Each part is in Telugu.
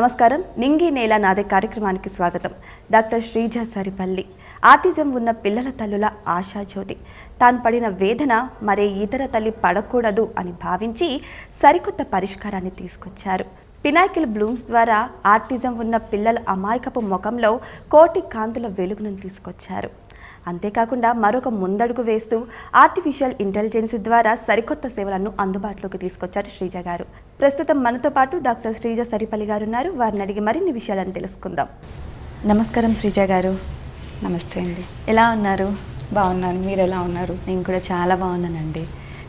నమస్కారం. నింగి నేల నాదే కార్యక్రమానికి స్వాగతం. డాక్టర్ శ్రీజ సరిపల్లి. ఆటిజం ఉన్న పిల్లల తల్లుల ఆశాజ్యోతి. తాను పడిన వేదన మరే ఇతర తల్లి పడకూడదు అని భావించి సరికొత్త పరిష్కారాన్ని తీసుకొచ్చారు. పినాకిల్ బ్లూమ్స్ ద్వారా ఆర్టిజం ఉన్న పిల్లల అమాయకపు ముఖంలో కోటి కాంతుల వెలుగును తీసుకొచ్చారు. అంతేకాకుండా మరొక ముందడుగు వేస్తూ ఆర్టిఫిషియల్ ఇంటెలిజెన్స్ ద్వారా సరికొత్త సేవలను అందుబాటులోకి తీసుకొచ్చారు శ్రీజ గారు. ప్రస్తుతం మనతో పాటు డాక్టర్ శ్రీజ సరిపల్లి గారు ఉన్నారు. వారిని అడిగి మరిన్ని విషయాలను తెలుసుకుందాం. నమస్కారం శ్రీజ గారు. నమస్తే అండి. ఎలా ఉన్నారు? బాగున్నాను. మీరు ఎలా ఉన్నారు? నేను కూడా చాలా బాగున్నానండి.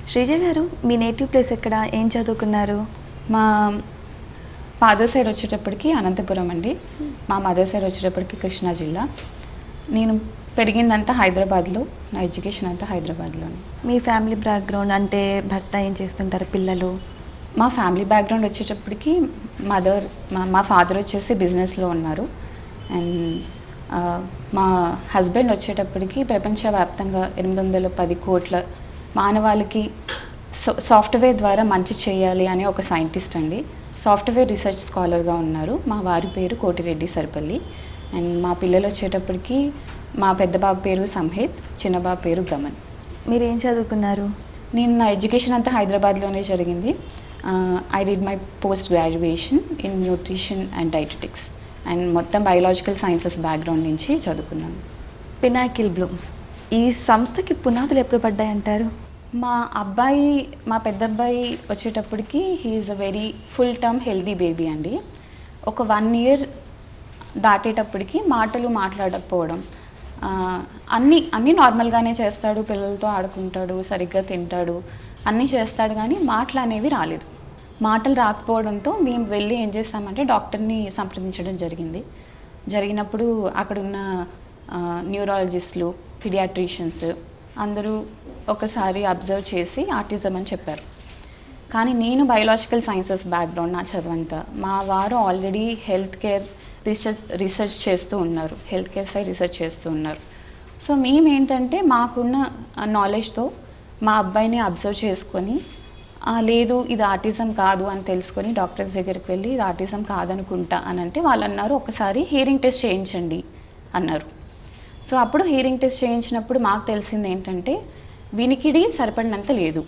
శ్రీజ గారు మీ నేటివ్ ప్లేస్ ఎక్కడ? ఏం చదువుకున్నారు? మా ఫాదర్ సైడ్ వచ్చేటప్పటికి అనంతపురం అండి. మా మదర్ సైడ్ వచ్చేటప్పటికి కృష్ణా జిల్లా. నేను పెరిగిందంతా హైదరాబాద్లో నా ఎడ్యుకేషన్ అంతా హైదరాబాద్లోనే. మీ ఫ్యామిలీ బ్యాక్గ్రౌండ్ అంటే భర్త ఏం చేస్తుంటారు పిల్లలు? మా ఫ్యామిలీ బ్యాక్గ్రౌండ్ వచ్చేటప్పటికి మదర్ మా మా ఫాదర్ వచ్చేసి బిజినెస్లో ఉన్నారు. అండ్ మా హస్బెండ్ వచ్చేటప్పటికి ప్రపంచవ్యాప్తంగా ఎనిమిది వందల పది కోట్ల మానవాళికి సో సాఫ్ట్వేర్ ద్వారా మంచి చేయాలి అనే ఒక సైంటిస్ట్ అండి. సాఫ్ట్వేర్ రీసెర్చ్ స్కాలర్గా ఉన్నారు. మా వారి పేరు కోటిరెడ్డి సరిపల్లి. అండ్ మా పిల్లలు వచ్చేటప్పటికి మా పెద్ద బాబు పేరు సంహిత్ చిన్న బాబు పేరు గమన్. మీరు ఏం చదువుకున్నారు? నేను నా ఎడ్యుకేషన్ అంతా హైదరాబాద్లోనే జరిగింది. I did my post graduation in nutrition and dietetics and మొత్తం బయోలాజికల్ సైన్సెస్ బ్యాక్గ్రౌండ్ నుంచి చదువుకున్నాను. పినాకిల్ బ్లూమ్స్ ఈ సంస్థకి పునాదులు ఎప్పుడు పడ్డాయి అంటారు మా అబ్బాయి మా పెద్ద అబ్బాయి వచ్చేటప్పటికి he is a very full term healthy baby అండి. ఒక వన్ ఇయర్ దాటేటప్పటికి మాటలు మాట్లాడకపోవడం అన్నీ అన్నీ నార్మల్గానే చేస్తాడు పిల్లలతో ఆడుకుంటాడు సరిగ్గా తింటాడు అన్నీ చేస్తాడు కానీ మాటలు అనేవి రాలేదు. మాటలు రాకపోవడంతో మేము వెళ్ళి ఏం చేస్తామంటే డాక్టర్ని సంప్రదించడం జరిగింది. జరిగినప్పుడు అక్కడున్న న్యూరాలజిస్టులు పిడియాట్రిషియన్స్ అందరూ ఒకసారి అబ్జర్వ్ చేసి ఆర్టిజం అని చెప్పారు. కానీ నేను బయోలాజికల్ సైన్సెస్ బ్యాక్గ్రౌండ్ నా చదువంతా. మా వారు already health care research research చేస్తూ ఉన్నారు హెల్త్ కేర్ సైడ్ రీసెర్చ్ చేస్తూ ఉన్నారు. సో మేము ఏంటంటే మాకున్న నాలెడ్జ్తో మా అబ్బాయిని అబ్జర్వ్ చేసుకొని లేదు ఇది ఆర్టిజం కాదు అని తెలుసుకొని డాక్టర్స్ దగ్గరికి వెళ్ళి ఇది ఆర్టిజం కాదనుకుంటా అని అంటే వాళ్ళు అన్నారు ఒకసారి హియరింగ్ టెస్ట్ చేయించండి అన్నారు. సో అప్పుడు హీరింగ్ టెస్ట్ చేయించినప్పుడు మాకు తెలిసింది ఏంటంటే వినికిడి సరిపడినంత లేదు.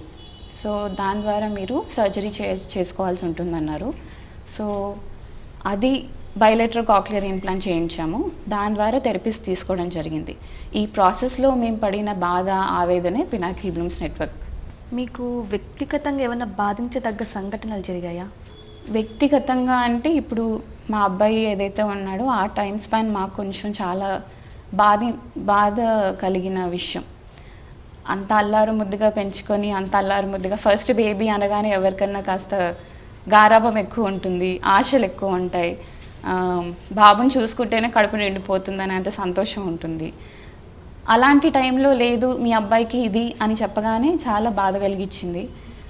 సో దాని ద్వారా మీరు సర్జరీ చే చేసుకోవాల్సి ఉంటుందన్నారు. సో అది బయోలెటర్ కాక్లియర్ ఇంప్లాంట్ చేయించాము. దాని ద్వారా థెరపీస్ తీసుకోవడం జరిగింది. ఈ ప్రాసెస్లో మేము పడిన బాధ ఆవేదనే పినాకిల్ బ్లూమ్స్ నెట్వర్క్ మీకు వ్యక్తిగతంగా ఏమైనా బాధించదగ్గ సంఘటనలు జరిగాయా? వ్యక్తిగతంగా అంటే ఇప్పుడు మా అబ్బాయి ఏదైతే ఉన్నాడో ఆ టైం స్పాన్ మాకు కొంచెం చాలా బాధ బాధ కలిగిన విషయం. అంత అల్లారు ముద్దుగా పెంచుకొని అంత అల్లారు ముద్దుగా ఫస్ట్ బేబీ అనగానే ఎవరికన్నా కాస్త గారాభం ఎక్కువ ఉంటుంది ఆశలు ఎక్కువ ఉంటాయి. బాబుని చూసుకుంటేనే కడుపు నిండిపోతుందని అంత సంతోషం ఉంటుంది. అలాంటి టైంలో లేదు మీ అబ్బాయికి ఇది అని చెప్పగానే చాలా బాధ కలిగించింది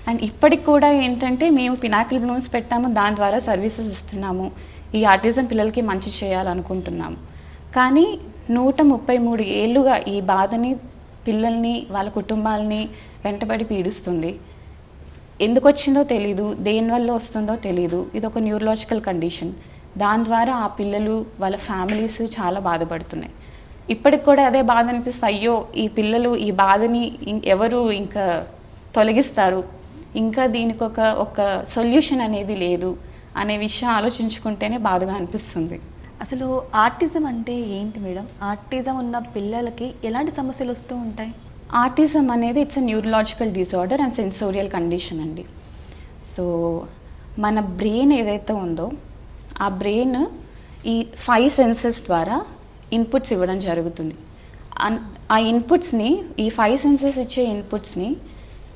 అండ్ ఇప్పటికి కూడా ఏంటంటే మేము పినాకిల్ బ్లూమ్స్ పెట్టాము దాని ద్వారా సర్వీసెస్ ఇస్తున్నాము. ఈ ఆర్టిజం పిల్లలకి మంచి చేయాలనుకుంటున్నాము. కానీ నూట ముప్పై మూడు ఏళ్ళుగా ఈ బాధని పిల్లల్ని వాళ్ళ కుటుంబాలని వెంటబడి పీడిస్తుంది. ఎందుకు వచ్చిందో తెలీదు దేనివల్ల వస్తుందో తెలీదు. ఇది ఒక న్యూరలాజికల్ కండిషన్. దాని ద్వారా ఆ పిల్లలు వాళ్ళ ఫ్యామిలీస్ చాలా బాధపడుతున్నాయి. ఇప్పటికి కూడా అదే బాధ అనిపిస్తుంది. అయ్యో ఈ పిల్లలు ఈ బాధని ఎవరు ఇంకా తొలగిస్తారు? ఇంకా దీనికి ఒక ఒక సొల్యూషన్ అనేది లేదు అనే విషయం ఆలోచించుకుంటేనే బాధగా అనిపిస్తుంది. అసలు ఆర్టిజం అంటే ఏంటి మేడం? ఆర్టిజం ఉన్న పిల్లలకి ఎలాంటి సమస్యలు వస్తూ ఉంటాయి? ఆర్టిజం అనేది it's a neurological disorder and sensorial condition అండి. సో మన బ్రెయిన్ ఏదైతే ఉందో ఆ బ్రెయిన్ ఈ ఫైవ్ సెన్సెస్ ద్వారా ఇన్పుట్స్ ఇవ్వడం జరుగుతుంది. అన్- ఆ ఇన్పుట్స్ని ఈ ఫైవ్ సెన్సెస్ ఇచ్చే ఇన్పుట్స్ని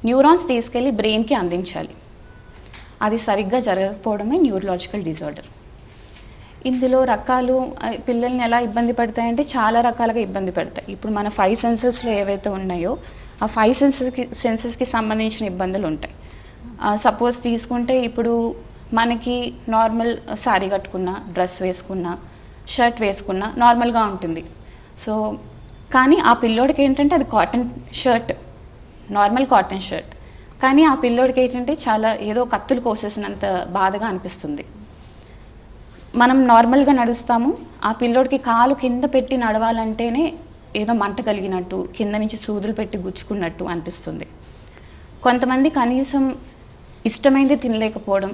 న్యూరాన్స్ తీసుకెళ్ళి బ్రెయిన్కి అందించాలి. అది సరిగ్గా జరగకపోవడమే న్యూరలాజికల్ డిజార్డర్. ఇందులో రకాలు పిల్లల్ని ఎలా ఇబ్బంది పడతాయంటే చాలా రకాలుగా ఇబ్బంది పడతాయి. ఇప్పుడు మన ఫైవ్ సెన్సెస్లో ఏవైతే ఉన్నాయో ఆ ఫైవ్ సెన్సెస్కి సెన్సెస్కి సంబంధించిన ఇబ్బందులు ఉంటాయి. సపోజ్ తీసుకుంటే ఇప్పుడు మనకి నార్మల్ శారీ కట్టుకున్న డ్రెస్ వేసుకున్న షర్ట్ వేసుకున్న నార్మల్గా ఉంటుంది. సో కానీ ఆ పిల్లోడికి ఏంటంటే అది cotton shirt normal cotton shirt కానీ ఆ పిల్లోడికి ఏంటంటే చాలా ఏదో కత్తులు కోసేసినంత బాధగా అనిపిస్తుంది. మనం నార్మల్గా నడుస్తాము ఆ పిల్లోడికి కాలు కింద పెట్టి నడవాలంటేనే ఏదో మంట కలిగినట్టు కింద నుంచి సూదులు పెట్టి గుచ్చుకున్నట్టు అనిపిస్తుంది. కొంతమంది కనీసం ఇష్టమైంది తినలేకపోవడం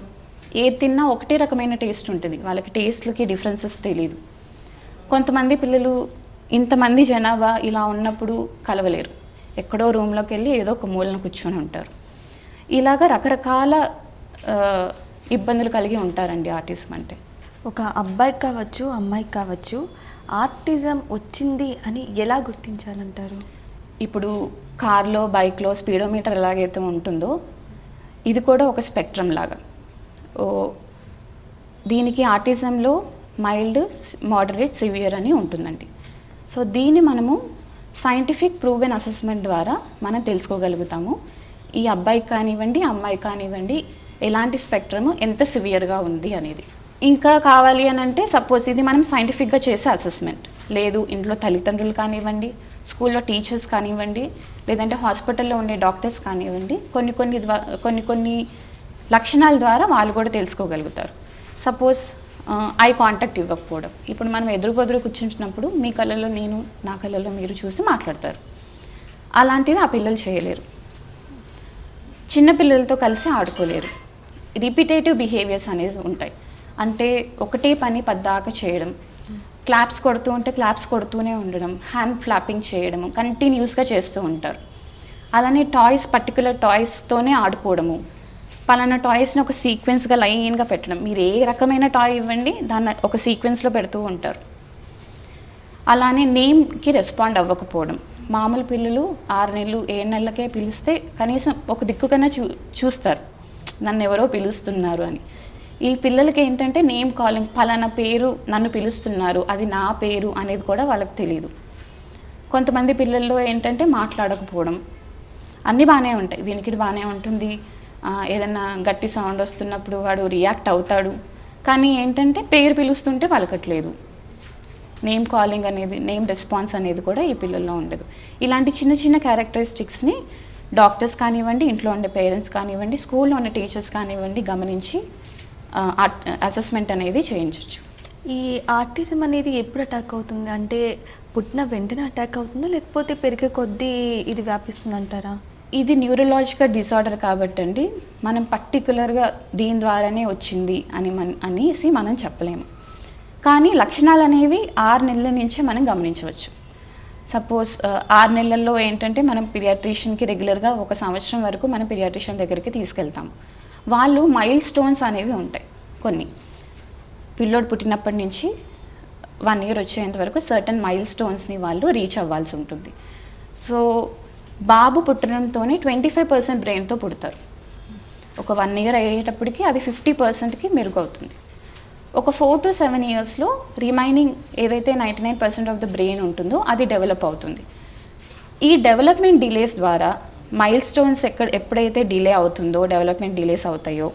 ఏది తిన్నా ఒకటే రకమైన టేస్ట్ ఉంటుంది. వాళ్ళకి టేస్ట్లకి డిఫరెన్సెస్ తెలియదు కొంతమంది పిల్లలు ఇంతమంది జనాభా ఇలా ఉన్నప్పుడు కలవలేరు. ఎక్కడో రూమ్లోకి వెళ్ళి ఏదో ఒక మూలన కూర్చొని ఉంటారు. ఇలాగ రకరకాల ఇబ్బందులు కలిగి ఉంటారండి ఆర్టిజం అంటే. ఒక అబ్బాయికి కావచ్చు అమ్మాయికి కావచ్చు ఆర్టిజం వచ్చింది అని ఎలా గుర్తించాలంటారు? ఇప్పుడు కార్లో బైక్లో స్పీడోమీటర్ ఎలాగైతే ఉంటుందో ఇది కూడా ఒక స్పెక్ట్రమ్ లాగా. దీనికి ఆర్టిజంలో మైల్డ్ మోడరేట్ సివియర్ అని ఉంటుందండి. సో దీన్ని మనము సైంటిఫిక్ ప్రూవెన్ అసెస్మెంట్ ద్వారా మనం తెలుసుకోగలుగుతాము. ఈ అబ్బాయికి కానివ్వండి అమ్మాయి కానివ్వండి ఎలాంటి స్పెక్ట్రమ్ ఎంత సివియర్గా ఉంది అనేది. ఇంకా కావాలి అని అంటే సపోజ్ ఇది మనం సైంటిఫిక్గా చేసే అసెస్మెంట్. లేదు ఇంట్లో తల్లిదండ్రులు కానివ్వండి స్కూల్లో టీచర్స్ కానివ్వండి లేదంటే హాస్పిటల్లో ఉండే డాక్టర్స్ కానివ్వండి కొన్ని కొన్ని ద్వా- కొన్ని కొన్ని లక్షణాల ద్వారా వాళ్ళు కూడా తెలుసుకోగలుగుతారు. సపోజ్ ఐ కాంటాక్ట్ ఇవ్వకపోవడం. ఇప్పుడు మనం ఎదురు బదురు కూర్చుంటున్నప్పుడు మీ కళ్ళలో నేను నా కళ్ళలో మీరు చూసి మాట్లాడతారు. అలాంటిది ఆ పిల్లలు చేయలేరు. చిన్న పిల్లలతో కలిసి ఆడుకోలేరు. రిపిటేటివ్ బిహేవియర్స్ అనేది ఉంటాయి. అంటే ఒకటే పని పద్దాక చేయడం. క్లాప్స్ కొడుతూ ఉంటే క్లాప్స్ కొడుతూనే ఉండడం. హ్యాండ్ ఫ్లాపింగ్ చేయడం కంటిన్యూస్గా చేస్తూ ఉంటారు. అలానే టాయ్స్ పర్టికులర్ టాయ్స్తోనే ఆడుకోవడము. పలానా టాయ్స్ని ఒక సీక్వెన్స్గా లైన్గా పెట్టడం. మీరు ఏ రకమైన టాయ్ ఇవ్వండి దాన్ని ఒక సీక్వెన్స్లో పెడుతూ ఉంటారు. అలానే నేమ్కి రెస్పాండ్ అవ్వకపోవడం. మామూలు పిల్లలు ఆరు నెలలు ఏడు నెలలకే పిలిస్తే కనీసం ఒక దిక్కుకన్నా చూ చూస్తారు. నన్ను ఎవరో పిలుస్తున్నారు అని. ఈ పిల్లలకి ఏంటంటే నేమ్ కాలింగ్ పలానా పేరు నన్ను పిలుస్తున్నారు అది నా పేరు అనేది కూడా వాళ్ళకి తెలియదు కొంతమంది పిల్లల్లో ఏంటంటే మాట్లాడకపోవడం. అన్నీ బాగానే ఉంటాయి. వినికిడి బాగానే ఉంటుంది. ఏదన్నా గట్టి సౌండ్ వస్తున్నప్పుడు వాడు రియాక్ట్ అవుతాడు. కానీ ఏంటంటే పేరు పిలుస్తుంటే పలకట్లేదు. నేమ్ కాలింగ్ అనేది నేమ్ రెస్పాన్స్ అనేది కూడా ఈ పిల్లల్లో ఉండదు. ఇలాంటి చిన్న చిన్న క్యారెక్టరిస్టిక్స్ని డాక్టర్స్ కానివ్వండి ఇంట్లో ఉండే పేరెంట్స్ కానివ్వండి స్కూల్లో ఉన్న టీచర్స్ కానివ్వండి గమనించి అసెస్మెంట్ అనేది చేయించవచ్చు ఈ ఆర్టిజం అనేది ఎప్పుడు అటాక్ అవుతుంది? అంటే పుట్టిన వెంటనే అటాక్ అవుతుందా? లేకపోతే పెరిగే కొద్దీ ఇది వ్యాపిస్తుంది అంటారా ఇది న్యూరలాజికల్ డిసార్డర్ కాబట్టి అండి మనం పర్టికులర్గా దీని ద్వారానే వచ్చింది అని మన అనేసి మనం చెప్పలేము. కానీ లక్షణాలు అనేవి ఆరు నెలల నుంచే మనం గమనించవచ్చు. సపోజ్ ఆరు నెలల్లో ఏంటంటే మనం పిరియాట్రిషియన్కి రెగ్యులర్గా ఒక సంవత్సరం వరకు మనం పిరియాట్రిషియన్ దగ్గరికి తీసుకెళ్తాం. వాళ్ళు మైల్ స్టోన్స్ అనేవి ఉంటాయి కొన్ని. పిల్లోడు పుట్టినప్పటి నుంచి వన్ ఇయర్ వచ్చేంత వరకు సర్టన్ మైల్ స్టోన్స్ని వాళ్ళు రీచ్ అవ్వాల్సి ఉంటుంది. సో బాబు పుట్టడంతోనే ట్వంటీ ఫైవ్ పర్సెంట్ బ్రెయిన్తో పుడతారు. ఒక వన్ ఇయర్ అయ్యేటప్పటికి అది ఫిఫ్టీ పర్సెంట్కి మెరుగవుతుంది. ఒక ఫోర్ టు సెవెన్ ఇయర్స్లో రిమైనింగ్ ఏదైతే ninety nine percent of the brain ఉంటుందో అది డెవలప్ అవుతుంది. ఈ డెవలప్మెంట్ డిలేస్ ద్వారా మైల్ స్టోన్స్ ఎక్కడ ఎప్పుడైతే డిలే అవుతుందో డెవలప్మెంట్ డిలేస్ అవుతాయో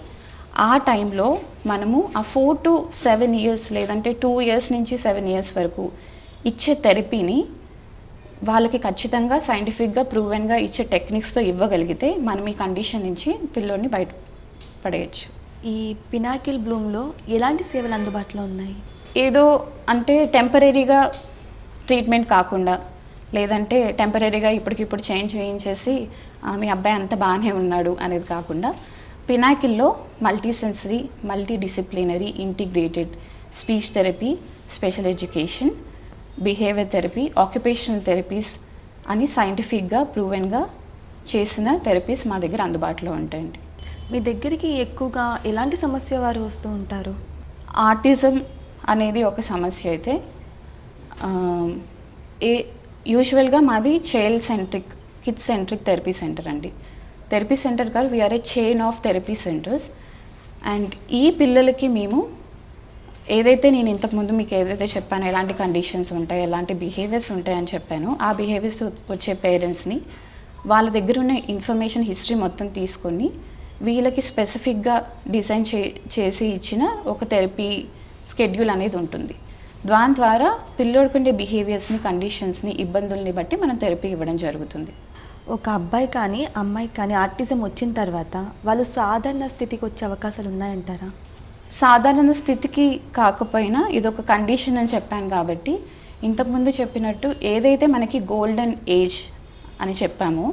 ఆ టైంలో మనము ఆ ఫోర్ టు సెవెన్ ఇయర్స్ లేదంటే టూ ఇయర్స్ నుంచి సెవెన్ ఇయర్స్ వరకు ఇచ్చే థెరపీని వాళ్ళకి ఖచ్చితంగా సైంటిఫిక్గా ప్రూవెన్గా ఇచ్చే టెక్నిక్స్తో ఇవ్వగలిగితే మనం ఈ కండిషన్ నుంచి పిల్లోడిని బయట పడేయచ్చు. ఈ పినాకిల్ బ్లూమ్లో ఎలాంటి సేవలు అందుబాటులో ఉన్నాయి? ఏదో అంటే టెంపరీగా ట్రీట్మెంట్ కాకుండా లేదంటే టెంపరీగా ఇప్పటికిప్పుడు చేంజ్ చేయించేసి "ఆ, మీ అబ్బాయి అంత బాగానే ఉన్నాడు అనేది కాకుండా పినాకిల్లో multi sensory multi disciplinary integrated speech therapy special education behaviour therapy occupational therapies అని సైంటిఫిక్గా ప్రూవెన్గా చేసిన థెరపీస్ మా దగ్గర అందుబాటులో ఉంటాయండి. మీ దగ్గరికి ఎక్కువగా ఎలాంటి సమస్య వారు వస్తూ ఉంటారు? ఆర్టిజం అనేది ఒక సమస్య అయితే ఏ యూజువల్గా మాది child centric kids centric therapy centre అండి. థెరపీ సెంటర్ కాదు we're a chain of therapy centres and ఈ పిల్లలకి మేము ఏదైతే నేను ఇంతకుముందు మీకు ఏదైతే చెప్పానో ఎలాంటి కండిషన్స్ ఉంటాయి ఎలాంటి బిహేవియర్స్ ఉంటాయని చెప్పానో ఆ బిహేవియర్స్ వచ్చే పేరెంట్స్ని వాళ్ళ దగ్గర ఉన్న ఇన్ఫర్మేషన్ హిస్టరీ మొత్తం తీసుకొని వీళ్ళకి స్పెసిఫిక్గా డిజైన్ చే చేసి ఇచ్చిన ఒక థెరపీ స్కెడ్యూల్ అనేది ఉంటుంది. దాని ద్వారా పిల్లోడుకుండే బిహేవియర్స్ని కండిషన్స్ని ఇబ్బందుల్ని బట్టి మనం థెరపీ ఇవ్వడం జరుగుతుంది. ఒక అబ్బాయి కానీ అమ్మాయి కానీ ఆర్టిజం వచ్చిన తర్వాత వాళ్ళు సాధారణ స్థితికి వచ్చే అవకాశాలు ఉన్నాయంటారా? సాధారణ స్థితికి కాకపోయినా ఇదొక కండిషన్ అని చెప్పాను కాబట్టి ఇంతకుముందు చెప్పినట్టు ఏదైతే మనకి గోల్డెన్ ఏజ్ అని చెప్పామో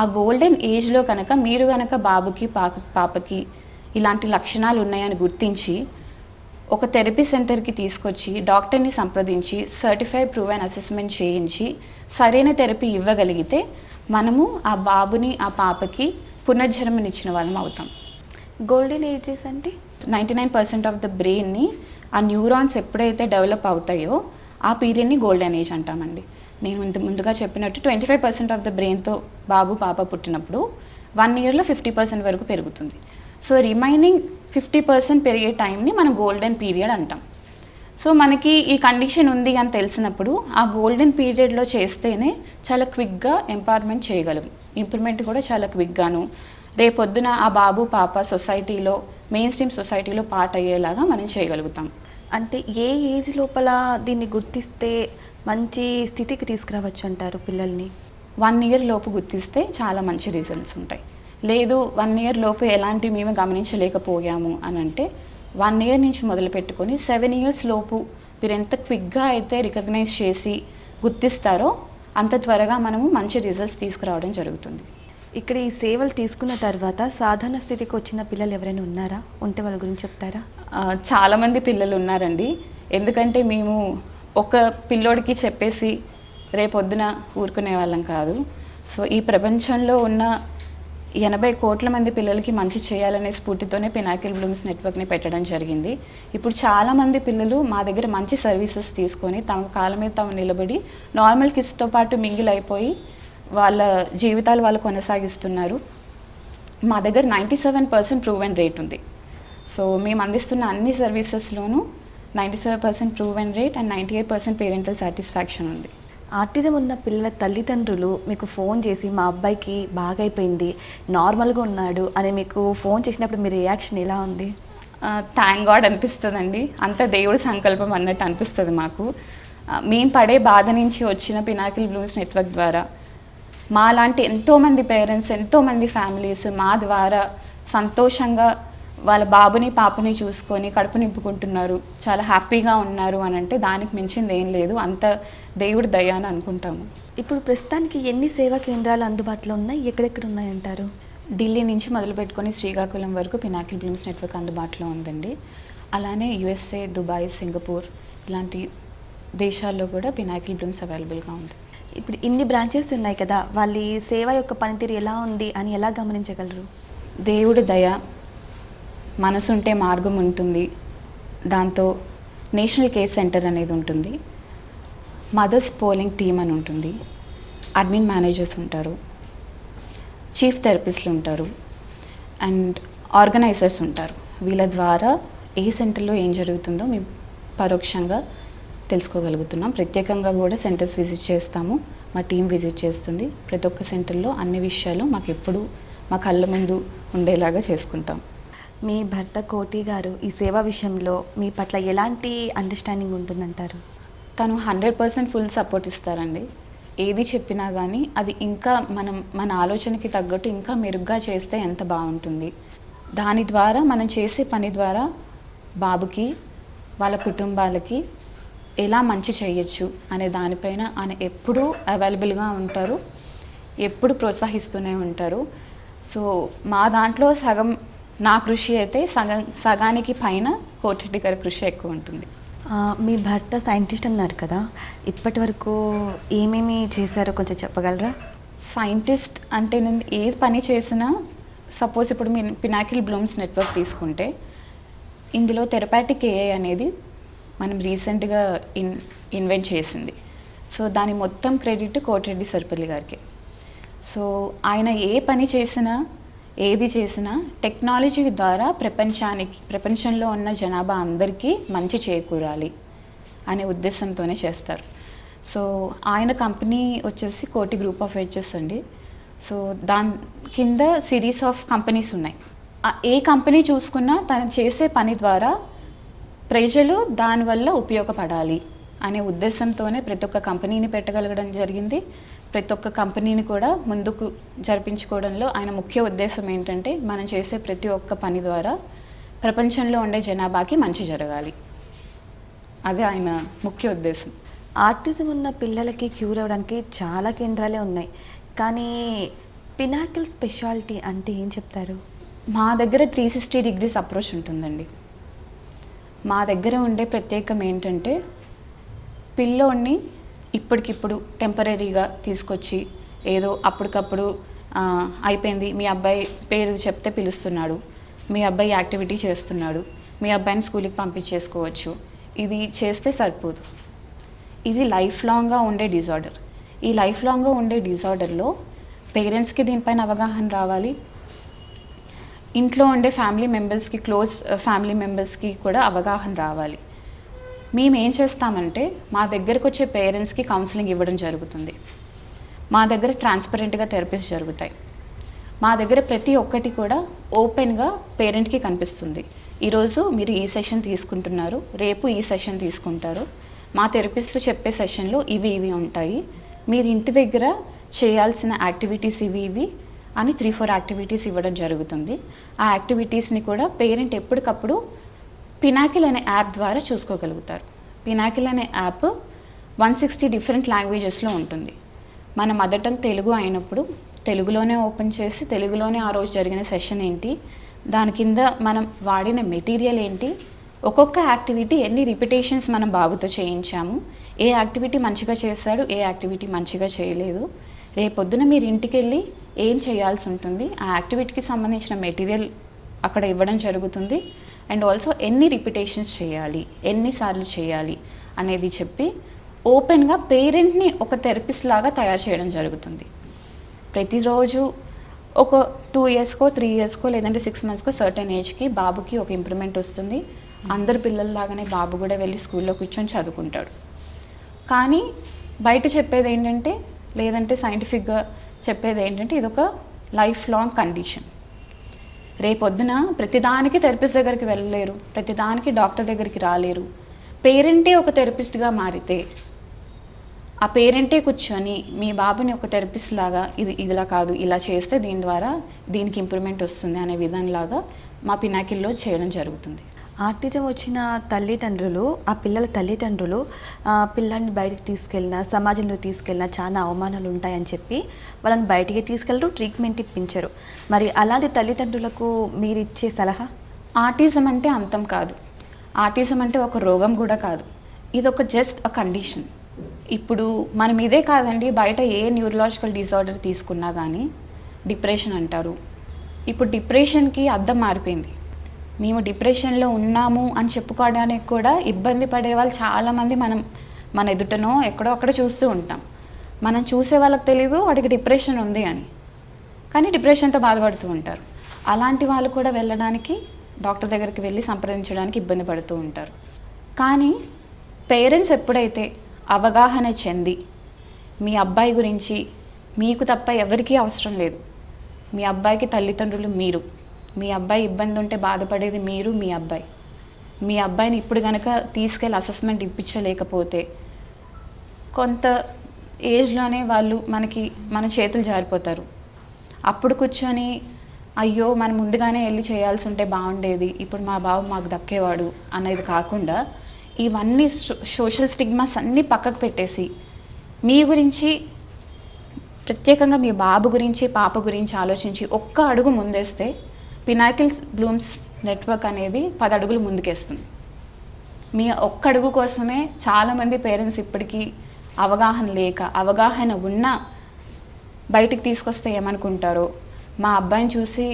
ఆ గోల్డెన్ ఏజ్లో కనుక మీరు కనుక బాబుకి పాప పాపకి ఇలాంటి లక్షణాలు ఉన్నాయని గుర్తించి ఒక థెరపీ సెంటర్కి తీసుకొచ్చి డాక్టర్ని సంప్రదించి సర్టిఫై ప్రూవ్ అండ్ అసెస్మెంట్ చేయించి సరైన థెరపీ ఇవ్వగలిగితే మనము ఆ బాబుని ఆ పాపకి పునర్జన్మనిచ్చిన వాళ్ళం అవుతాం. గోల్డెన్ ఏజెస్ అంటే? Ninety nine percent of the బ్రెయిన్ని ఆ న్యూరాన్స్ ఎప్పుడైతే డెవలప్ అవుతాయో ఆ పీరియడ్ని గోల్డెన్ ఏజ్ అంటామండి. నేను ఇంత ముందుగా చెప్పినట్టు twenty five percent of the బ్రెయిన్తో బాబు పాప పుట్టినప్పుడు వన్ ఇయర్లో ఫిఫ్టీ పర్సెంట్ వరకు పెరుగుతుంది. సో రిమైనింగ్ ఫిఫ్టీ పర్సెంట్ పెరిగే టైంని మనం గోల్డెన్ పీరియడ్ అంటాం. సో మనకి ఈ కండిషన్ ఉంది అని తెలిసినప్పుడు ఆ గోల్డెన్ పీరియడ్లో చేస్తేనే చాలా క్విక్గా ఎంపవర్మెంట్ చేయగలం. ఇంప్రూవ్మెంట్ కూడా చాలా క్విక్గాను. రేపొద్దున ఆ బాబు పాప సొసైటీలో మెయిన్ స్ట్రీమ్ సొసైటీలో పార్ట్ అయ్యేలాగా మనం చేయగలుగుతాం. అంటే ఏ ఏజ్ లోపల దీన్ని గుర్తిస్తే మంచి స్థితికి తీసుకురావచ్చు అంటారు పిల్లల్ని? వన్ ఇయర్ లోపు గుర్తిస్తే చాలా మంచి రిజల్ట్స్ ఉంటాయి. లేదు వన్ ఇయర్ లోపు ఎలాంటి మేము గమనించలేకపోయాము అని అంటే వన్ ఇయర్ నుంచి మొదలు పెట్టుకొని సెవెన్ ఇయర్స్ లోపు మీరు ఎంత క్విక్గా అయితే రికగ్నైజ్ చేసి గుర్తిస్తారో అంత త్వరగా మనము మంచి రిజల్ట్స్ తీసుకురావడం జరుగుతుంది. ఇక్కడ ఈ సేవలు తీసుకున్న తర్వాత సాధారణ స్థితికి వచ్చిన పిల్లలు ఎవరైనా ఉన్నారా? ఉంటే వాళ్ళ గురించి చెప్తారా? చాలామంది పిల్లలు ఉన్నారండి. ఎందుకంటే మేము ఒక పిల్లోడికి చెప్పేసి రేపొద్దున ఊరుకునే వాళ్ళం కాదు. సో ఈ ప్రపంచంలో ఉన్న ఎనభై కోట్ల మంది పిల్లలకి మంచి చేయాలనే స్ఫూర్తితోనే పినాకిల్ బ్లూమ్స్ నెట్వర్క్ని పెట్టడం జరిగింది. ఇప్పుడు చాలామంది పిల్లలు మా దగ్గర మంచి సర్వీసెస్ తీసుకొని తమ కాళ్ళ మీద తాము నిలబడి నార్మల్ కిస్తో పాటు మింగిల్ అయిపోయి వాళ్ళ జీవితాలు వాళ్ళు కొనసాగిస్తున్నారు. మా దగ్గర ninety seven percent prove and rate ఉంది. సో మేము అందిస్తున్న అన్ని సర్వీసెస్లోనూ ninety seven percent prove and rate and ninety eight percent parental satisfaction ఉంది. ఆర్టిజం ఉన్న పిల్లల తల్లిదండ్రులు మీకు ఫోన్ చేసి మా అబ్బాయికి బాగైపోయింది నార్మల్గా ఉన్నాడు అని మీకు ఫోన్ చేసినప్పుడు మీ రియాక్షన్ ఎలా ఉంది? థ్యాంక్ గాడ్ అనిపిస్తుందండి. అంత దేవుడి సంకల్పం అన్నట్టు అనిపిస్తుంది మాకు. మేము పడే బాధ నుంచి వచ్చిన పినాకిల్ బ్లూమ్స్ నెట్వర్క్ ద్వారా మా లాంటి ఎంతోమంది పేరెంట్స్ ఎంతోమంది ఫ్యామిలీస్ మా ద్వారా సంతోషంగా వాళ్ళ బాబుని పాపని చూసుకొని కడుపు నింపుకుంటున్నారు. చాలా హ్యాపీగా ఉన్నారు అని అంటే దానికి మించింది ఏం లేదు. అంత దేవుడి దయ అని అనుకుంటాము. ఇప్పుడు ప్రస్తుతానికి ఎన్ని సేవా కేంద్రాలు అందుబాటులో ఉన్నాయి? ఎక్కడెక్కడ ఉన్నాయంటారు? ఢిల్లీ నుంచి మొదలు పెట్టుకొని శ్రీకాకుళం వరకు పినాకిల్ బ్లూమ్స్ నెట్వర్క్ అందుబాటులో ఉందండి. అలానే యుఎస్ఏ దుబాయ్ సింగపూర్ ఇలాంటి దేశాల్లో కూడా పినాకిల్ బ్లూమ్స్ అవైలబుల్గా ఉంది. ఇప్పుడు ఇన్ని బ్రాంచెస్ ఉన్నాయి కదా వాళ్ళ ఈ సేవ యొక్క పనితీరు ఎలా ఉంది అని ఎలా గమనించగలరు? దేవుడి దయ మనసుంటే మార్గం ఉంటుంది. దాంతో నేషనల్ కేర్ సెంటర్ అనేది ఉంటుంది. మదర్స్ పోలింగ్ టీమ్ అని ఉంటుంది. అడ్మిన్ మేనేజర్స్ ఉంటారు. చీఫ్ థెరపిస్ట్లు ఉంటారు. అండ్ ఆర్గనైజర్స్ ఉంటారు. వీళ్ళ ద్వారా ఏ సెంటర్లో ఏం జరుగుతుందో మేము పరోక్షంగా తెలుసుకోగలుగుతున్నాం. ప్రత్యేకంగా కూడా సెంటర్స్ విజిట్ చేస్తాము. మా టీం విజిట్ చేస్తుంది. ప్రతి ఒక్క సెంటర్లో అన్ని విషయాలు మాకు ఎప్పుడు మా కళ్ళ ముందు ఉండేలాగా చేసుకుంటాం. మీ భర్త కోటి గారు ఈ సేవ విషయంలో మీ పట్ల ఎలాంటి అండర్స్టాండింగ్ ఉంటుందంటారు? తను హండ్రెడ్ పర్సెంట్ ఫుల్ సపోర్ట్ ఇస్తారండి. ఏది చెప్పినా కానీ అది ఇంకా మనం మన ఆలోచనకి తగ్గట్టు ఇంకా మెరుగ్గా చేస్తే ఎంత బాగుంటుంది. దాని ద్వారా మనం చేసే పని ద్వారా బాబుకి వాళ్ళ కుటుంబాలకి ఎలా మంచి చేయొచ్చు అనే దానిపైన ఆయన ఎప్పుడూ అవైలబుల్గా ఉంటారు ఎప్పుడు ప్రోత్సహిస్తూనే ఉంటారు. సో మా దాంట్లో సగం నా కృషి అయితే సగం సగానికి పైన కోటిరెడ్డి గారి కృషి ఎక్కువ ఉంటుంది. మీ భర్త సైంటిస్ట్ అన్నారు కదా ఇప్పటి వరకు ఏమేమి చేశారో కొంచెం చెప్పగలరా? సైంటిస్ట్ అంటే నేను ఏ పని చేసినా సపోజ్ ఇప్పుడు మీ పినాకిల్ బ్లూమ్స్ నెట్వర్క్ తీసుకుంటే ఇందులో థెరపాటిక్ ఏఐ అనేది మనం రీసెంట్గా ఇన్ ఇన్వెంట్ చేసింది. సో దాని మొత్తం క్రెడిట్ కోటిరెడ్డి సరిపల్లి గారికి. సో ఆయన ఏ పని చేసినా ఏది చేసినా టెక్నాలజీ ద్వారా ప్రపంచానికి ప్రపంచంలో ఉన్న జనాభా అందరికీ మంచి చేకూరాలి అనే ఉద్దేశంతోనే చేస్తారు. సో ఆయన కంపెనీ వచ్చేసి కోటి గ్రూప్ ఆఫ్ హెచ్ఎస్ అండి. సో దాని కింద సిరీస్ ఆఫ్ కంపెనీస్ ఉన్నాయి. ఏ కంపెనీ చూసుకున్నా తను చేసే పని ద్వారా ప్రజలు దానివల్ల ఉపయోగపడాలి అనే ఉద్దేశంతోనే ప్రతి ఒక్క కంపెనీని పెట్టగలగడం జరిగింది. ప్రతి ఒక్క కంపెనీని కూడా ముందుకు జరిపించుకోవడంలో ఆయన ముఖ్య ఉద్దేశం ఏంటంటే మనం చేసే ప్రతి ఒక్క పని ద్వారా ప్రపంచంలో ఉండే జనాభాకి మంచి జరగాలి. అదే ఆయన ముఖ్య ఉద్దేశం. ఆర్టిజం ఉన్న పిల్లలకి క్యూర్ అవ్వడానికి చాలా కేంద్రాలే ఉన్నాయి. కానీ పినాకిల్ స్పెషాలిటీ అంటే ఏం చెప్తారు? మా దగ్గర త్రీ సిక్స్టీ డిగ్రీస్ అప్రోచ్ ఉంటుందండి. మా దగ్గర ఉండే ప్రత్యేకం ఏంటంటే పిల్లోడిని ఇప్పటికిప్పుడు టెంపరీగా తీసుకొచ్చి ఏదో అప్పటికప్పుడు అయిపోయింది. మీ అబ్బాయి పేరు చెప్తే పిలుస్తున్నాడు. మీ అబ్బాయి యాక్టివిటీ చేస్తున్నాడు. మీ అబ్బాయిని స్కూల్కి పంపించేసుకోవచ్చు. ఇది చేస్తే సరిపోదు. ఇది లైఫ్ లాంగ్గా ఉండే డిజార్డర్. ఈ లైఫ్ లాంగ్గా ఉండే డిజార్డర్లో పేరెంట్స్కి దీనిపైన అవగాహన రావాలి. ఇంట్లో ఉండే ఫ్యామిలీ మెంబర్స్కి క్లోజ్ ఫ్యామిలీ మెంబర్స్కి కూడా అవగాహన రావాలి. మేము ఏం చేస్తామంటే మా దగ్గరకు వచ్చే పేరెంట్స్కి కౌన్సిలింగ్ ఇవ్వడం జరుగుతుంది. మా దగ్గర ట్రాన్స్పరెంట్గా థెరపీస్ జరుగుతాయి. మా దగ్గర ప్రతి ఒక్కటి కూడా ఓపెన్గా పేరెంట్కి కనిపిస్తుంది. ఈరోజు మీరు ఈ సెషన్ తీసుకుంటున్నారు రేపు ఈ సెషన్ తీసుకుంటారు. మా థెరపిస్టులు చెప్పే సెషన్లు ఇవి ఇవి ఉంటాయి. మీరు ఇంటి దగ్గర చేయాల్సిన యాక్టివిటీస్ ఇవి ఇవి అని త్రీ ఫోర్ యాక్టివిటీస్ ఇవ్వడం జరుగుతుంది. ఆ యాక్టివిటీస్ని కూడా పేరెంట్ ఎప్పటికప్పుడు పినాకిల్ అనే యాప్ ద్వారా చూసుకోగలుగుతారు. పినాకిల్ అనే యాప్ వన్ సిక్స్టీ డిఫరెంట్ లాంగ్వేజెస్లో ఉంటుంది. మన మదర్ టంగ్ తెలుగు అయినప్పుడు తెలుగులోనే ఓపెన్ చేసి తెలుగులోనే ఆ రోజు జరిగిన సెషన్ ఏంటి? దాని కింద మనం వాడిన మెటీరియల్ ఏంటి? ఒక్కొక్క యాక్టివిటీ ఎన్ని రిపిటేషన్స్ మనం బాబుతో చేయించాము? ఏ యాక్టివిటీ మంచిగా చేశాడు? ఏ యాక్టివిటీ మంచిగా చేయలేదు? రేపొద్దున మీరు ఇంటికి వెళ్ళి ఏం చేయాల్సి ఉంటుంది? ఆ యాక్టివిటీకి సంబంధించిన మెటీరియల్ అక్కడ ఇవ్వడం జరుగుతుంది. అండ్ ఆల్సో ఎన్ని రిపిటేషన్స్ చేయాలి? ఎన్నిసార్లు చేయాలి? అనేది చెప్పి ఓపెన్గా పేరెంట్ని ఒక థెరపిస్ట్ లాగా తయారు చేయడం జరుగుతుంది. ప్రతిరోజు ఒక టూ ఇయర్స్కో త్రీ ఇయర్స్కో లేదంటే సిక్స్ మంత్స్కో సర్టెన్ ఏజ్కి బాబుకి ఒక ఇంప్రూవ్మెంట్ వస్తుంది. అందరు పిల్లల్లాగానే బాబు కూడా వెళ్ళి స్కూల్లో కూర్చొని చదువుకుంటాడు. కానీ బయట చెప్పేది ఏంటంటే లేదంటే సైంటిఫిక్గా చెప్పేది ఏంటంటే ఇదొక లైఫ్ లాంగ్ కండిషన్ రేపొద్దున ప్రతిదానికి థెరపిస్ట్ దగ్గరికి వెళ్ళలేరు ప్రతిదానికి డాక్టర్ దగ్గరికి రాలేరు. పేరెంటే ఒక థెరపిస్ట్గా మారితే ఆ పేరెంటే కూర్చొని మీ బాబుని ఒక థెరపిస్ట్ లాగా ఇది ఇదిలా కాదు ఇలా చేస్తే దీని ద్వారా దీనికి ఇంప్రూవ్మెంట్ వస్తుంది అనే విధంలాగా మా పినాకిల్లో చేయడం జరుగుతుంది. ఆర్టిజం వచ్చిన తల్లిదండ్రులు ఆ పిల్లల తల్లిదండ్రులు పిల్లల్ని బయటకు బయటికి తీసుకెళ్ళినా సమాజంలో తీసుకెళ్ళినా చాలా అవమానాలు ఉంటాయని చెప్పి వాళ్ళని బయటికి తీసుకెళ్ళరు ట్రీట్మెంట్ ఇప్పించరు. మరి అలాంటి తల్లిదండ్రులకు మీరు ఇచ్చే సలహా? ఆర్టిజం అంటే అంతం కాదు. ఆర్టిజం అంటే ఒక రోగం కూడా కాదు. ఇది ఒక జస్ట్ అ కండిషన్. ఇప్పుడు మనం ఇదే కాదండి బయట ఏ న్యూరలాజికల్ డిజార్డర్ తీసుకున్నా కానీ డిప్రెషన్ అంటారు. ఇప్పుడు డిప్రెషన్కి అర్థం మారిపోయింది. మేము డిప్రెషన్లో ఉన్నాము అని చెప్పుకోవడానికి కూడా ఇబ్బంది పడే వాళ్ళు చాలామంది మనం మన ఎదుటనో ఎక్కడో అక్కడ చూస్తూ ఉంటాం. మనం చూసే వాళ్ళకి తెలీదు వాడికి డిప్రెషన్ ఉంది అని. కానీ డిప్రెషన్తో బాధపడుతూ ఉంటారు. అలాంటి వాళ్ళు కూడా వెళ్ళడానికి డాక్టర్ దగ్గరికి వెళ్ళి సంప్రదించడానికి ఇబ్బంది పడుతూ ఉంటారు. కానీ పేరెంట్స్ ఎప్పుడైతే అవగాహన చెంది మీ అబ్బాయి గురించి మీకు తప్ప ఎవరికీ అవసరం లేదు. మీ అబ్బాయికి తల్లిదండ్రులు మీరు. మీ అబ్బాయి ఇబ్బంది ఉంటే బాధపడేది మీరు మీ అబ్బాయి. మీ అబ్బాయిని ఇప్పుడు కనుక తీసుకెళ్ళి అసెస్మెంట్ ఇప్పించలేకపోతే కొంత ఏజ్లోనే వాళ్ళు మనకి మన చేతులు జారిపోతారు. అప్పుడు కూర్చొని అయ్యో మనం ముందుగానే వెళ్ళి చేయాల్సి ఉంటే బాగుండేది ఇప్పుడు మా బాబు మాకు దక్కేవాడు అనేది కాకుండా ఇవన్నీ సోషల్ స్టిగ్మాస్ అన్నీ పక్కకు పెట్టేసి మీ గురించి ప్రత్యేకంగా మీ బాబు గురించి పాప గురించి ఆలోచించి ఒక్క అడుగు ముందేస్తే పినాకిల్స్ బ్లూమ్స్ నెట్వర్క్ అనేది పది అడుగులు ముందుకేస్తుంది. మీ ఒక్క అడుగు కోసమే చాలామంది పేరెంట్స్ ఇప్పటికీ అవగాహన లేక అవగాహన ఉన్నా బయటికి తీసుకొస్తే ఏమనుకుంటారో మా అబ్బాయిని చూసి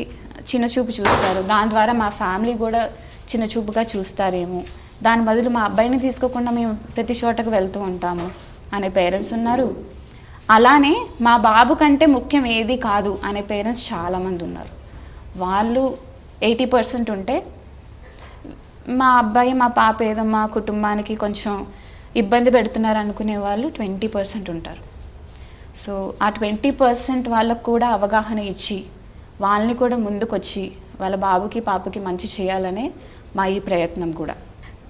చిన్న చూపు చూస్తారు. దాని ద్వారా మా ఫ్యామిలీ కూడా చిన్న చూపుగా చూస్తారేమో. దాని బదులు మా అబ్బాయిని తీసుకోకుండా మేము ప్రతి చోటకు వెళ్తూ ఉంటాము అనే పేరెంట్స్ ఉన్నారు. అలానే మా బాబు కంటే ముఖ్యం ఏది కాదు అనే పేరెంట్స్ చాలామంది ఉన్నారు. వాళ్ళు ఎయిటీ పర్సెంట్ ఉంటే మా అబ్బాయి మా పాప ఏదో మా కుటుంబానికి కొంచెం ఇబ్బంది పెడుతున్నారు అనుకునే వాళ్ళు ట్వంటీ పర్సెంట్ ఉంటారు. సో ఆ ట్వంటీ పర్సెంట్ వాళ్ళకు కూడా అవగాహన ఇచ్చి వాళ్ళని కూడా ముందుకొచ్చి వాళ్ళ బాబుకి పాపకి మంచి చేయాలనే మా ఈ ప్రయత్నం కూడా.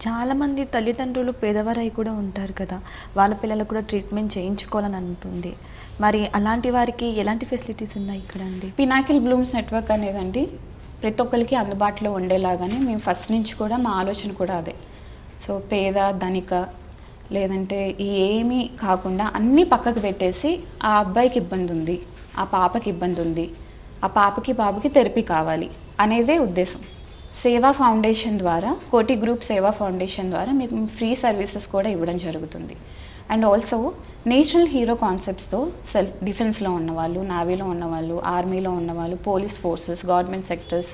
చాలామంది తల్లిదండ్రులు పేదవారై కూడా ఉంటారు కదా. వాళ్ళ పిల్లలకు కూడా ట్రీట్మెంట్ చేయించుకోవాలని అంటుంది. మరి అలాంటి వారికి ఎలాంటి ఫెసిలిటీస్ ఉన్నాయి ఇక్కడ అండి? పినాకిల్ బ్లూమ్స్ నెట్వర్క్ అనేదండి. ప్రతి ఒక్కరికి అందుబాటులో ఉండేలాగానే మేము ఫస్ట్ నుంచి కూడా మా ఆలోచన కూడా అదే. సో పేద ధనిక లేదంటే ఈ ఏమీ కాకుండా అన్నీ పక్కకు పెట్టేసి ఆ అబ్బాయికి ఇబ్బంది ఉంది ఆ పాపకి ఇబ్బంది ఉంది ఆ పాపకి బాబుకి థెరపీ కావాలి అనేదే ఉద్దేశం. సేవా ఫౌండేషన్ ద్వారా కోటి గ్రూప్ సేవా ఫౌండేషన్ ద్వారా మీకు ఫ్రీ సర్వీసెస్ కూడా ఇవ్వడం జరుగుతుంది. అండ్ ఆల్సో నేషనల్ హీరో కాన్సెప్ట్స్తో సెల్ఫ్ డిఫెన్స్లో ఉన్నవాళ్ళు నావీలో ఉన్నవాళ్ళు ఆర్మీలో ఉన్నవాళ్ళు police forces government sectors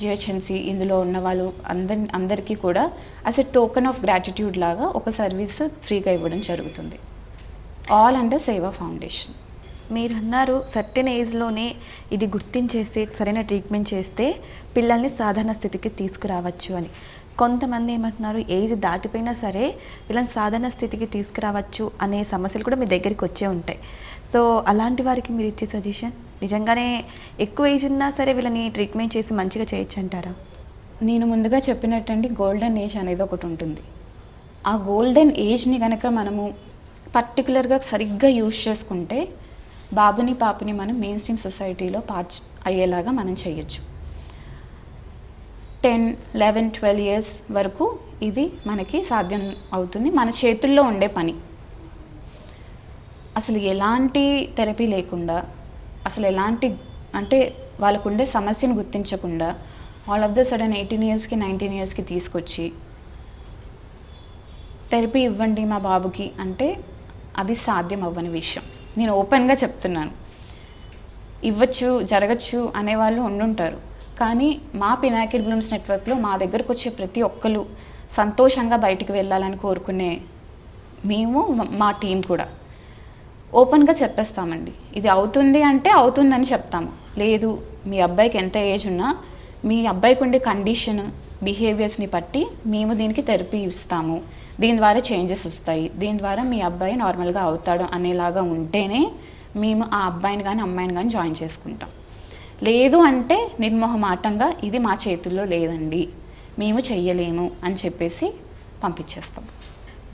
GHMC ఇందులో ఉన్నవాళ్ళు అందరి అందరికీ కూడా as a token of gratitude లాగా ఒక సర్వీస్ ఫ్రీగా ఇవ్వడం జరుగుతుంది. ఆల్ అండర్ సేవా ఫౌండేషన్ మీరు అన్నారు సర్టెన్ ఏజ్లోనే ఇది గుర్తించేసి సరైన ట్రీట్మెంట్ చేస్తే పిల్లల్ని సాధారణ స్థితికి తీసుకురావచ్చు అని. కొంతమంది ఏమంటున్నారు ఏజ్ దాటిపోయినా సరే వీళ్ళని సాధారణ స్థితికి తీసుకురావచ్చు అనే సమస్యలు కూడా మీ దగ్గరికి వచ్చే ఉంటాయి. సో అలాంటి వారికి మీరు ఇచ్చే సజెషన్? నిజంగానే ఎక్కువ ఏజ్ ఉన్నా సరే వీళ్ళని ట్రీట్మెంట్ చేసి మంచిగా చేయొచ్చు అంటారా? నేను ముందుగా చెప్పినట్టండి గోల్డెన్ ఏజ్ అనేది ఒకటి ఉంటుంది. ఆ గోల్డెన్ ఏజ్ని కనుక మనము పర్టికులర్గా సరిగ్గా యూజ్ చేసుకుంటే బాబుని పాపని మనం మెయిన్ స్ట్రీమ్ సొసైటీలో పార్ట్ అయ్యేలాగా మనం చేయొచ్చు. టెన్ లెవెన్ ట్వెల్వ్ ఇయర్స్ వరకు ఇది మనకి సాధ్యం అవుతుంది మన చేతుల్లో ఉండే పని. అసలు ఎలాంటి థెరపీ లేకుండా అసలు ఎలాంటి అంటే వాళ్ళకు ఉండే సమస్యను గుర్తించకుండా all of the sudden eighteen ఇయర్స్కి నైన్టీన్ ఇయర్స్కి తీసుకొచ్చి థెరపీ ఇవ్వండి మా బాబుకి అంటే అది సాధ్యం అవ్వని విషయం. నేను ఓపెన్గా చెప్తున్నాను. ఇవ్వచ్చు జరగచ్చు అనేవాళ్ళు ఉండుంటారు. కానీ మా పినాకిడ్ బ్లూమ్స్ నెట్వర్క్లో మా దగ్గరకు వచ్చే ప్రతి ఒక్కరు సంతోషంగా బయటికి వెళ్ళాలని కోరుకునే మేము మా టీం కూడా. ఓపెన్గా చెప్పేస్తామండి. ఇది అవుతుంది అంటే అవుతుందని చెప్తాము. లేదు మీ అబ్బాయికి ఎంత ఏజ్ ఉన్నా మీ అబ్బాయికి ఉండే కండిషన్ బిహేవియర్స్ని బట్టి మేము దీనికి థెరపీ ఇస్తాము. దీని ద్వారా చేంజెస్ వస్తాయి. దీని ద్వారా మీ అబ్బాయి నార్మల్గా అవుతాడు అనేలాగా ఉంటేనే మేము ఆ అబ్బాయిని కానీ అమ్మాయిని కానీ జాయిన్ చేసుకుంటాం. లేదు అంటే నిర్మోహమాటంగా ఇది మా చేతుల్లో లేదండి. మేము చెయ్యలేము అని చెప్పేసి పంపించేస్తాం.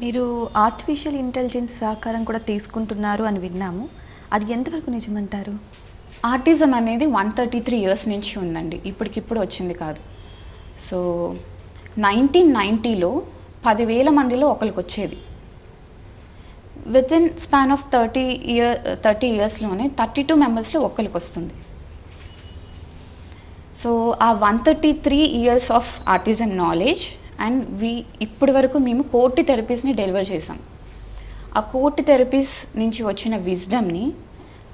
మీరు ఆర్టిఫిషియల్ ఇంటెలిజెన్స్ సహకారం కూడా తీసుకుంటున్నారు అని విన్నాము. అది ఎంతవరకు నిజమంటారు? ఆర్టిజం అనేది వన్ థర్టీ త్రీ ఇయర్స్ నుంచి ఉందండి. ఇప్పటికిప్పుడు వచ్చింది కాదు. సో నైన్టీన్ నైంటీలో పదివేల మందిలో ఒకరికి వచ్చేది. Within span of thirty year thirty ఇయర్స్లోనే thirty two మెంబర్స్లో ఒక్కరికి వస్తుంది. సో ఆ one thirty three years of autism knowledge and we ఇప్పటి వరకు మేము కోటి థెరపీస్ని డెలివర్ చేసాం ఆ కోటి థెరపీస్ నుంచి వచ్చిన విజ్డమ్ని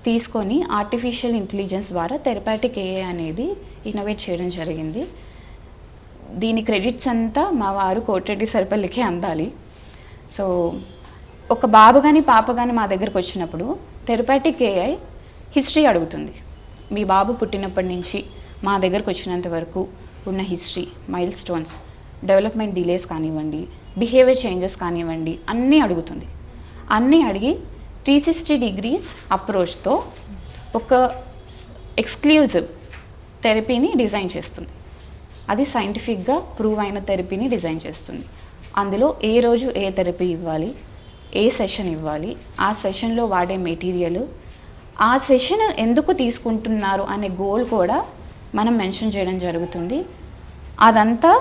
తీసుకొని ఆర్టిఫిషియల్ ఇంటెలిజెన్స్ ద్వారా థెరపాటిక్ ఏఏ అనేది ఇన్నోవేట్ చేయడం జరిగింది. దీని క్రెడిట్స్ అంతా మా వారు కోటరెడ్డి సరిపల్లికే అందాలి. సో ఒక బాబు కానీ పాప కానీ మా దగ్గరకు వచ్చినప్పుడు థెరపాటిక్ ఏఐ హిస్టరీ అడుగుతుంది. మీ బాబు పుట్టినప్పటి నుంచి మా దగ్గరకు వచ్చినంత వరకు ఉన్న history milestones development delays కానివ్వండి బిహేవియర్ చేంజెస్ కానివ్వండి అన్నీ అడుగుతుంది. అన్నీ అడిగి త్రీ సిక్స్టీ డిగ్రీస్ అప్రోచ్తో ఒక ఎక్స్క్లూజివ్ థెరపీని డిజైన్ చేస్తుంది. అది సైంటిఫిక్గా ప్రూవ్ అయిన థెరపీని డిజైన్ చేస్తుంది. అందులో ఏ రోజు ఏ థెరపీ ఇవ్వాలి ఏ సెషన్ ఇవ్వాలి ఆ సెషన్లో వాడే మెటీరియల్ ఆ సెషన్ ఎందుకు తీసుకుంటున్నారు అనే గోల్ కూడా మనం మెన్షన్ చేయడం జరుగుతుంది. అదంతా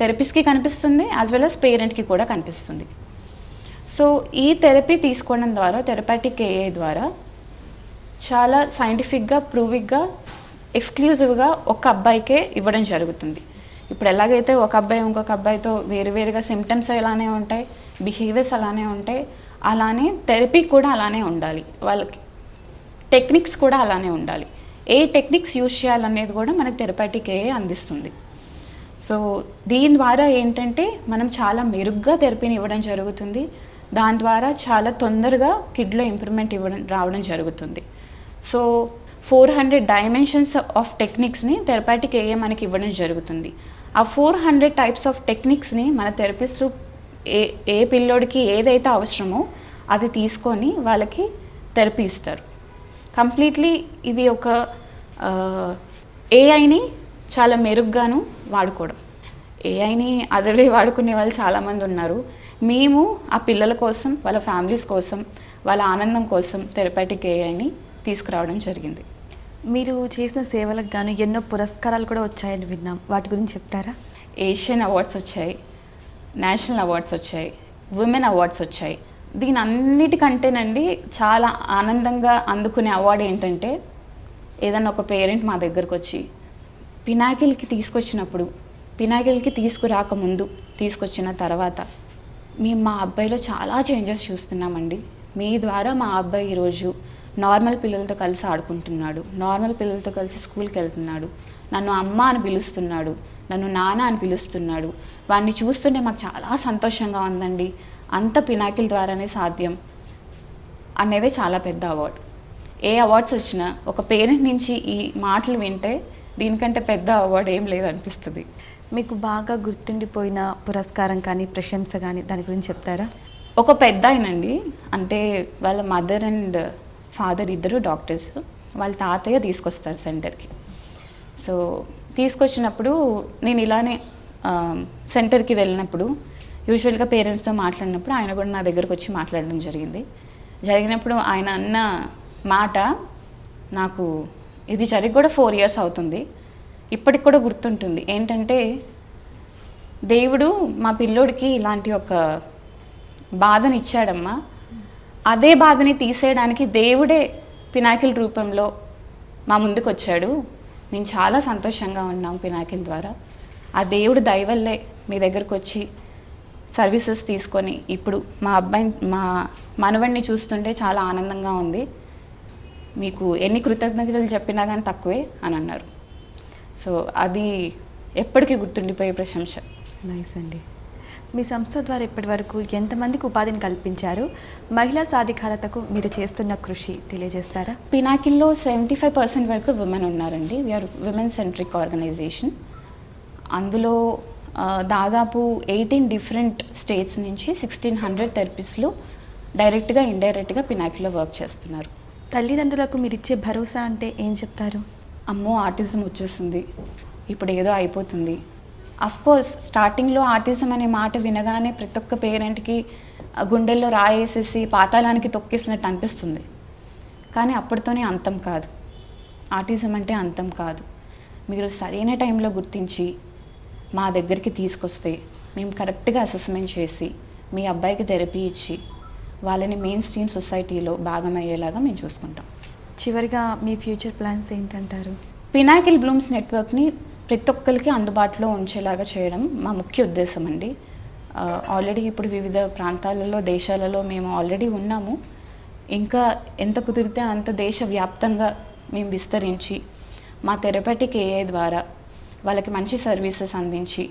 థెరపిస్ట్కి కనిపిస్తుంది యాజ్ వెల్ అస్ పేరెంట్కి కూడా కనిపిస్తుంది. సో ఈ థెరపీ తీసుకోవడం ద్వారా థెరపాటిక్ ఏఏ ద్వారా చాలా సైంటిఫిక్గా ప్రూవిక్గా ఎక్స్క్లూజివ్గా ఒక అబ్బాయికే ఇవ్వడం జరుగుతుంది. ఇప్పుడు ఎలాగైతే ఒక అబ్బాయి ఇంకొక అబ్బాయితో వేరు వేరుగా సిమ్టమ్స్ అలానే ఉంటాయి బిహేవియర్స్ అలానే ఉంటాయి అలానే థెరపీ కూడా అలానే ఉండాలి. వాళ్ళకి టెక్నిక్స్ కూడా అలానే ఉండాలి. ఏ టెక్నిక్స్ యూజ్ చేయాలనేది కూడా మనకు థెరపాటిక్ ఏ అందిస్తుంది. సో దీని ద్వారా ఏంటంటే మనం చాలా మెరుగ్గా థెరపీని ఇవ్వడం జరుగుతుంది. దాని ద్వారా చాలా తొందరగా కిడ్లో ఇంప్రూవ్మెంట్ ఇవ్వడం రావడం జరుగుతుంది. So four hundred dimensions of టెక్నిక్స్ని therapeutic ఏఏ మనకి ఇవ్వడం జరుగుతుంది. ఆ ఫోర్ హండ్రెడ్ టైప్స్ ఆఫ్ టెక్నిక్స్ని మన థెరపిస్టు ఏ ఏ పిల్లోడికి ఏదైతే అవసరమో అది తీసుకొని వాళ్ళకి థెరపీ ఇస్తారు. కంప్లీట్లీ ఇది ఒక ఏఐని చాలా మెరుగ్గాను వాడుకోవడం. ఏఐని అదర్వే వాడుకునే వాళ్ళు చాలామంది ఉన్నారు. మేము ఆ పిల్లల కోసం వాళ్ళ ఫ్యామిలీస్ కోసం వాళ్ళ ఆనందం కోసం థెరపాటిక్ ఏఐని తీసుకురావడం జరిగింది. మీరు చేసిన సేవలకు గాను ఎన్నో పురస్కారాలు కూడా వచ్చాయని విన్నాం. వాటి గురించి చెప్తారా? ఏషియన్ అవార్డ్స్ వచ్చాయి. నేషనల్ అవార్డ్స్ వచ్చాయి. ఉమెన్ అవార్డ్స్ వచ్చాయి. దీని అన్నిటికంటేనండి చాలా ఆనందంగా అందుకునే అవార్డు ఏంటంటే ఏదన్నా ఒక పేరెంట్ మా దగ్గరకు వచ్చి పినాకిల్కి తీసుకొచ్చినప్పుడు పినాకిల్కి తీసుకురాకముందు తీసుకొచ్చిన తర్వాత మేము మా అబ్బాయిలో చాలా చేంజెస్ చూస్తున్నామండి. మీ ద్వారా మా అబ్బాయి ఈరోజు నార్మల్ పిల్లలతో కలిసి ఆడుకుంటున్నాడు నార్మల్ పిల్లలతో కలిసి స్కూల్కి వెళ్తున్నాడు నన్ను అమ్మ అని పిలుస్తున్నాడు నన్ను నాన్న అని పిలుస్తున్నాడు. వాడిని చూస్తుంటే మాకు చాలా సంతోషంగా ఉందండి. అంత పినాకిల్ ద్వారానే సాధ్యం అనేది చాలా పెద్ద అవార్డు ఏ అవార్డ్స్ వచ్చినా ఒక పేరెంట్ నుంచి ఈ మాటలు వింటే దీనికంటే పెద్ద అవార్డు ఏం లేదనిపిస్తుంది. మీకు బాగా గుర్తుండిపోయిన పురస్కారం కానీ ప్రశంస కానీ దాని గురించి చెప్తారా? ఒక పెద్ద ఆయనండి. అంటే వాళ్ళ మదర్ అండ్ ఫాదర్ ఇద్దరు డాక్టర్స్ వాళ్ళ తాతయ్య తీసుకొస్తారు సెంటర్కి సో తీసుకొచ్చినప్పుడు నేను ఇలానే సెంటర్కి వెళ్ళినప్పుడు యూజువల్గా పేరెంట్స్తో మాట్లాడినప్పుడు ఆయన కూడా నా దగ్గరకు వచ్చి మాట్లాడడం జరిగింది. జరిగినప్పుడు ఆయన అన్న మాట నాకు ఇది జరిగి కూడా ఫోర్ ఇయర్స్ అవుతుంది. ఇప్పటికి కూడా గుర్తుంటుంది. ఏంటంటే దేవుడు మా పిల్లోడికి ఇలాంటి ఒక బాధని ఇచ్చాడమ్మా. అదే బాధని తీసేయడానికి దేవుడే పినాకిల్ రూపంలో మా ముందుకు వచ్చాడు. నేను చాలా సంతోషంగా ఉన్నాం పినాకిల్ ద్వారా. ఆ దేవుడు దయవల్లే మీ దగ్గరకు వచ్చి సర్వీసెస్ తీసుకొని ఇప్పుడు మా అబ్బాయి మా మనవడిని చూస్తుంటే చాలా ఆనందంగా ఉంది. మీకు ఎన్ని కృతజ్ఞతలు చెప్పినా కానీ తక్కువే అని అన్నారు. సో అది ఎప్పటికీ గుర్తుండిపోయే ప్రశంస. నైస్ అండి. మీ సంస్థ ద్వారా ఇప్పటివరకు ఎంతమందికి ఉపాధిని కల్పించారు? మహిళా సాధికారతకు మీరు చేస్తున్న కృషి తెలియజేస్తారా? పినాకిల్లో సెవెంటీ ఫైవ్ పర్సెంట్ వరకు విమెన్ ఉన్నారండి. వీఆర్ విమెన్ సెంట్రిక్ ఆర్గనైజేషన్ అందులో దాదాపు ఎయిటీన్ డిఫరెంట్ స్టేట్స్ నుంచి సిక్స్టీన్ హండ్రెడ్ థెరపిస్ట్లు డైరెక్ట్గా ఇండైరెక్ట్గా పినాకిల్లో వర్క్ చేస్తున్నారు. తల్లిదండ్రులకు మీరు ఇచ్చే భరోసా అంటే ఏం చెప్తారు? అమ్మో ఆటిజం వచ్చేసింది. ఇప్పుడు ఏదో అయిపోతుంది. కోర్స్ స్టార్టింగ్లో ఆటిజం అనే మాట వినగానే ప్రతి ఒక్క పేరెంట్కి గుండెల్లో రాయేసేసి పాతాళానికి తొక్కేసినట్టు అనిపిస్తుంది. కానీ అప్పటితోనే అంతం కాదు. ఆటిజం అంటే అంతం కాదు. మీరు సరైన టైంలో గుర్తించి మా దగ్గరికి తీసుకొస్తే మేము కరెక్ట్గా అసెస్మెంట్ చేసి మీ అబ్బాయికి థెరపీ ఇచ్చి వాళ్ళని మెయిన్ స్ట్రీమ్ సొసైటీలో భాగమయ్యేలాగా మేము చూసుకుంటాం. చివరిగా మీ ఫ్యూచర్ ప్లాన్స్ ఏంటంటారు? పినాకిల్ బ్లూమ్స్ నెట్వర్క్ని ప్రతి ఒక్కరికి అందుబాటులో ఉంచేలాగా చేయడం మా ముఖ్య ఉద్దేశం అండి. ఆల్రెడీ ఇప్పుడు వివిధ ప్రాంతాలలో దేశాలలో మేము ఆల్రెడీ ఉన్నాము. ఇంకా ఎంత కుదిరితే అంత దేశవ్యాప్తంగా మేము విస్తరించి మా థెరపటిక్ ఏఐ ద్వారా వాళ్ళకి మంచి సర్వీసెస్ అందించి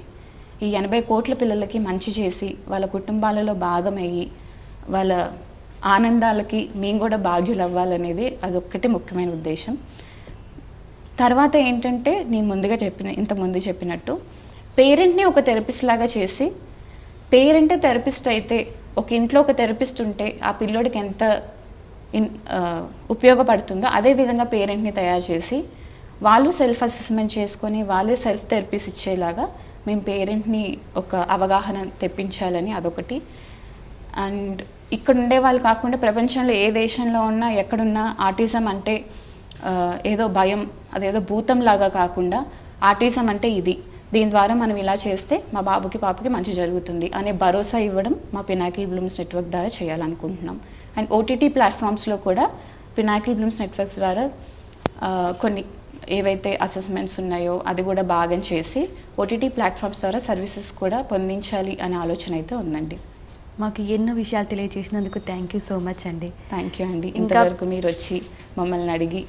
ఈ ఎనభై కోట్ల పిల్లలకి మంచి చేసి వాళ్ళ కుటుంబాలలో భాగమయ్యి వాళ్ళ ఆనందాలకి మేము కూడా భాగ్యులు అవ్వాలనేది అదొక్కటే ముఖ్యమైన ఉద్దేశం. తర్వాత ఏంటంటే నేను ముందుగా చెప్పిన ఇంత ముందు చెప్పినట్టు పేరెంట్ని ఒక థెరపిస్ట్ లాగా చేసి పేరెంట్ థెరపిస్ట్ అయితే ఒక ఇంట్లో ఒక థెరపిస్ట్ ఉంటే ఆ పిల్లోడికి ఎంత ఇన్ ఉపయోగపడుతుందో అదే విధంగా పేరెంట్ని తయారు చేసి వాళ్ళు సెల్ఫ్ అసెస్మెంట్ చేసుకొని వాళ్ళే సెల్ఫ్ థెరపీస్ ఇచ్చేలాగా మేము పేరెంట్ని ఒక అవగాహన తెప్పించాలని అదొకటి. అండ్ ఇక్కడ ఉండే వాళ్ళు కాకుండా ప్రపంచంలో ఏ దేశంలో ఉన్నా ఎక్కడున్నా ఆర్టిజం అంటే ఏదో భయం అదేదో భూతం లాగా కాకుండా ఆర్టిజం అంటే ఇది. దీని ద్వారా మనం ఇలా చేస్తే మా బాబుకి పాపకి మంచి జరుగుతుంది అనే భరోసా ఇవ్వడం మా పినాకిల్ బ్లూమ్స్ నెట్వర్క్ ద్వారా చేయాలనుకుంటున్నాం. అండ్ ఓటీటీ ప్లాట్ఫామ్స్లో కూడా పినాకిల్ బ్లూమ్స్ నెట్వర్క్స్ ద్వారా కొన్ని ఏవైతే అసెస్మెంట్స్ ఉన్నాయో అది కూడా బాగా చేసి ఓటీటీ ప్లాట్ఫామ్స్ ద్వారా సర్వీసెస్ కూడా పొందించాలి అనే ఆలోచన అయితే ఉందండి. మాకు ఎన్నో విషయాలు తెలియజేసినందుకు థ్యాంక్ యూ సో మచ్ అండి. థ్యాంక్ యూ అండి. ఇంతవరకు మీరు వచ్చి మమ్మల్ని అడిగి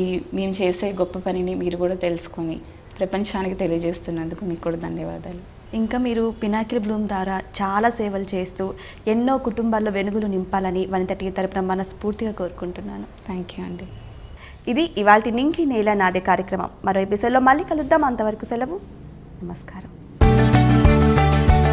ఈ మేము చేసే గొప్ప పనిని మీరు కూడా తెలుసుకొని ప్రపంచానికి తెలియజేస్తున్నందుకు మీకు కూడా ధన్యవాదాలు. ఇంకా మీరు పినాకిల్ బ్లూమ్ ద్వారా చాలా సేవలు చేస్తూ ఎన్నో కుటుంబాల్లో వెలుగులు నింపాలని వనిత టీ తరపున మనస్ఫూర్తిగా కోరుకుంటున్నాను. థ్యాంక్ యూ అండి. ఇది ఇవాళ నింకి నేల నాదే కార్యక్రమం. మరో ఎపిసోడ్లో మళ్ళీ కలుద్దాం. అంతవరకు సెలవు. నమస్కారం.